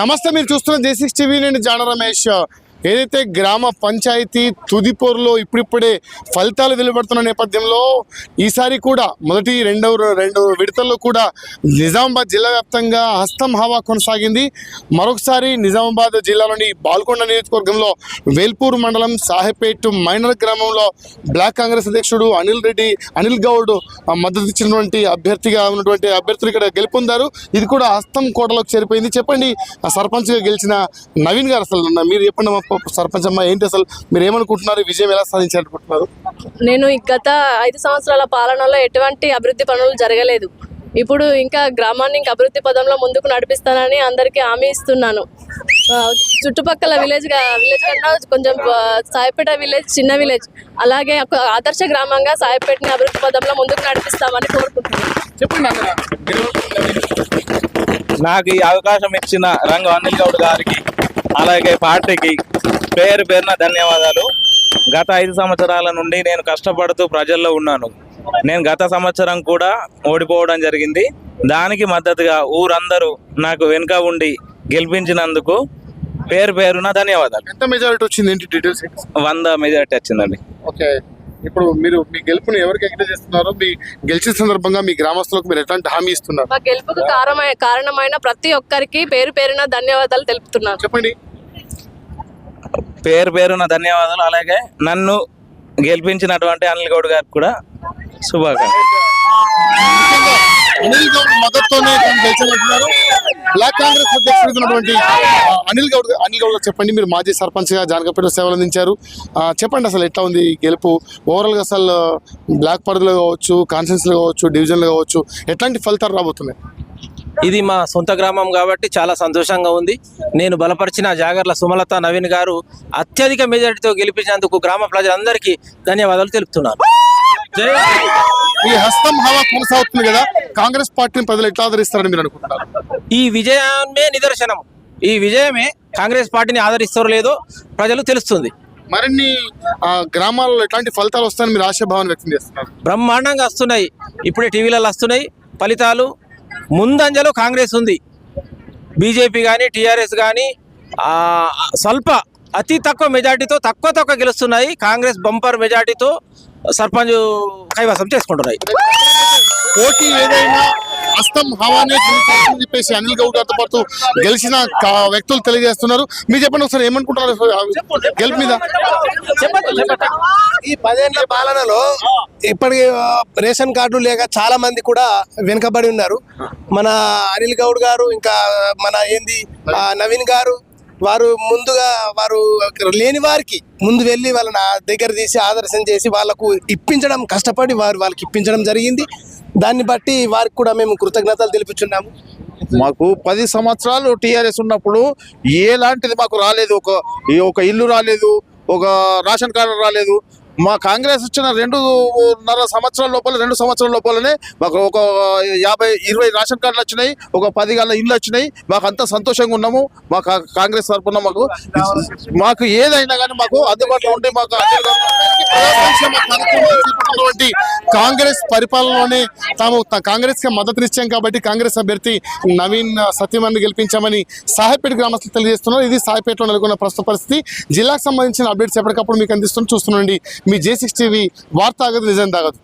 నమస్తే మీరు చూస్తున్న జే సిక్స్ టీవీ నేను జాన రమేష్. ఏదైతే గ్రామ పంచాయతీ తుదిపోరులో ఇప్పుడిప్పుడే ఫలితాలు వెలువడుతున్న నేపథ్యంలో ఈసారి కూడా మొదటి రెండవ రెండు విడతల్లో కూడా నిజామాబాద్ జిల్లా వ్యాప్తంగా హస్తం హవా కొనసాగింది. మరొకసారి నిజామాబాద్ జిల్లాలోని బాల్కొండ నియోజకవర్గంలో వేల్పూర్ మండలం సాహెపేట్ మైనర్ గ్రామంలో బ్లాక్ కాంగ్రెస్ అధ్యక్షుడు అనిల్ రెడ్డి అనిల్ గౌడ్ మద్దతు ఇచ్చినటువంటి అభ్యర్థిగా ఉన్నటువంటి అభ్యర్థులు ఇక్కడ గెలుపొందారు. ఇది కూడా హస్తం కోటలోకి చేరిపోయింది. చెప్పండి సర్పంచ్గా గెలిచిన నవీన్ గారు అసలు మీరు చెప్పండి మా సర్పంచ్ అమ్మ ఏంటి అసలు? మీరు ఏమనుకుంటున్నారు విజయం ఎలా సాధించాలనుకుంటున్నారు? నేను ఈ గత ఐదు సంవత్సరాల పాలనలో ఎటువంటి అభివృద్ధి పనులు జరగలేదు. ఇప్పుడు ఇంకా గ్రామాన్ని ఇంకా అభివృద్ధి పదంలో ముందుకు నడిపిస్తానని అందరికీ హామీ ఇస్తున్నాను. చుట్టుపక్కల విలేజ్ విలేజ్ కన్నా కొంచెం సాయిపేట విలేజ్ చిన్న విలేజ్. అలాగే ఒక ఆదర్శ గ్రామంగా సాయిపేటని అభివృద్ధి పదంలో ముందుకు నడిపిస్తామని కోరుకుంటున్నాను. నాకు ఈ అవకాశం ఇచ్చిన రంగు అనిల్ గౌడ్ గారికి అలాగే పార్టీకి పేరు పేరున ధన్యవాదాలు. గత ఐదు సంవత్సరాల నుండి నేను కష్టపడుతూ ప్రజల్లో ఉన్నాను. నేను గత సంవత్సరం కూడా ఓడిపోవడం జరిగింది. దానికి మద్దతుగా ఊరందరూ నాకు వెనుక ఉండి గెలిపించినందుకు పేరు పేరున ధన్యవాదాలు. ఎంత మెజారిటీ వచ్చింది ఏంటి డీటెయిల్స్? వంద మెజార్టీ వచ్చిందండి. ఓకే. ఇప్పుడు మీరు మీ గెలుపుని ఎవరికి ఎంకరేజ్ చేస్తున్నారు మీ గెలిచిన సందర్భంగా మీ గ్రామస్తులకు మీరు ఎట్లాంటి హామీ ఇస్తున్నారు? మా గెలుపుకు కారణమైన కారణమైన ప్రతి ఒక్కరికి పేరు పేరున ధన్యవాదాలు తెలుపుతున్నాను. చెప్పండి. పేరు పేరున ధన్యవాదాలు. అలాగే నన్ను గెలిపించినటువంటి అనిల్ గౌడ్ గారికి కూడా శుభాకాంక్షలు. అనిల్ గౌడ్ మద్దతుతోనే తను గెలిచామంటున్నారు బ్లాక్ కాంగ్రెస్ అధ్యక్షుడు అనిల్ గౌడ్ అనిల్ గౌడ్ గారు చెప్పండి. మీరు మాజీ సర్పంచ్గా జానకపేట సేవలు అందించారు. చెప్పండి అసలు ఎట్లా ఉంది గెలుపు? ఓవరాల్గా అసలు బ్లాక్ పరిధిలో కావచ్చు కాన్ఫరెన్స్లో కావచ్చు డివిజన్లో కావచ్చు ఎట్లాంటి ఫలితాలు రాబోతున్నాయి? ఇది మా సొంత గ్రామం కాబట్టి చాలా సంతోషంగా ఉంది. నేను బలపరిచిన జాగర్ల సుమలత నవీన్ గారు అత్యధిక మెజారిటీతో గెలిపించినందుకు గ్రామ ప్రజలందరికీ ధన్యవాదాలు తెలుపుతున్నాను. ఈ హస్తం హవా కొనసాగుతుంది కదా. కాంగ్రెస్ పార్టీని ప్రజలు ఎట్లా ఆదరిస్తారని మీరు అనుకుంటున్నారు? ఈ విజయమే నిదర్శనం. ఈ విజయమే కాంగ్రెస్ పార్టీని ఆదరిస్తారో లేదో ప్రజలు తెలుస్తుంది. మరిన్ని గ్రామాల్లో ఎట్లాంటి ఫలితాలు వస్తాయని మీరు ఆశాభావాన్ని వ్యక్తం చేస్తున్నారు? బ్రహ్మాండంగా వస్తున్నాయి. ఇప్పుడే టీవీలలో వస్తున్నాయి. ఫలితాలు ముందంజలో కాంగ్రెస్ ఉంది. బీజేపీ కానీ టీఆర్ఎస్ కానీ స్వల్ప అతి తక్కువ మెజార్టీతో తక్కువ తక్కువ గెలుస్తున్నాయి. కాంగ్రెస్ బంపర్ మెజార్టీతో సర్పంచ్ కైవసం చేసుకుంటున్నాయి. పోటీ ఏదైనా హస్తం హవానే చెప్పేసి అనిల్ గౌడ్ గారితో పాటు గెలిచిన వ్యక్తులు తెలియజేస్తున్నారు. మీరు చెప్పండి ఒకసారి ఏమనుకుంటున్నారు? గెలుపు మీద. ఈ పదేళ్ళ పాలనలో ఇప్పటికి రేషన్ కార్డు లేక చాలా మంది కూడా వెనుకబడి ఉన్నారు. మన అనిల్ గౌడ్ గారు ఇంకా మన ఏంది నవీన్ గారు వారు ముందుగా వారు లేని వారికి ముందు వెళ్ళి వాళ్ళని దగ్గర తీసి ఆదర్శం చేసి వాళ్ళకు ఇప్పించడం కష్టపడి వారు వాళ్ళకి ఇప్పించడం జరిగింది. దాన్ని బట్టి వారికి కూడా మేము కృతజ్ఞతలు తెలుపుచున్నాము. మాకు పది సంవత్సరాలు టీఆర్ఎస్ ఉన్నప్పుడు ఎలాంటిది మాకు రాలేదు. ఒక ఈ ఒక ఇల్లు రాలేదు ఒక రేషన్ కార్డు రాలేదు. మా కాంగ్రెస్ వచ్చిన రెండున్నర సంవత్సరాల లోపల రెండు సంవత్సరాల లోపలనే మాకు ఒక యాభై ఇరవై రేషన్ కార్డులు వచ్చినాయి ఒక పది గల ఇల్లు వచ్చినాయి. మాకు అంత సంతోషంగా ఉన్నాము. మా కాంగ్రెస్ తరఫున మాకు మాకు ఏదైనా కానీ మాకు అందుబాటులో ఉంటే మాకు చేపట్టినటువంటి కాంగ్రెస్ పరిపాలనలోనే తాము త- కాంగ్రెస్కి మద్దతునిచ్చాం కాబట్టి కాంగ్రెస్ అభ్యర్థి నవీన్ సత్యమని గెలిపించామని సాహెపేట గ్రామస్తులు తెలియజేస్తున్నారు. ఇది సాహెపేటలో నెలకొన్న ప్రస్తుత పరిస్థితి. జిల్లాకు సంబంధించిన అప్డేట్స్ ఎప్పటికప్పుడు మీకు అందిస్తున్న చూస్తున్నాండి మీ జే సిక్స్ టీవీ వార్త ఆగదు నిజం తాగదు.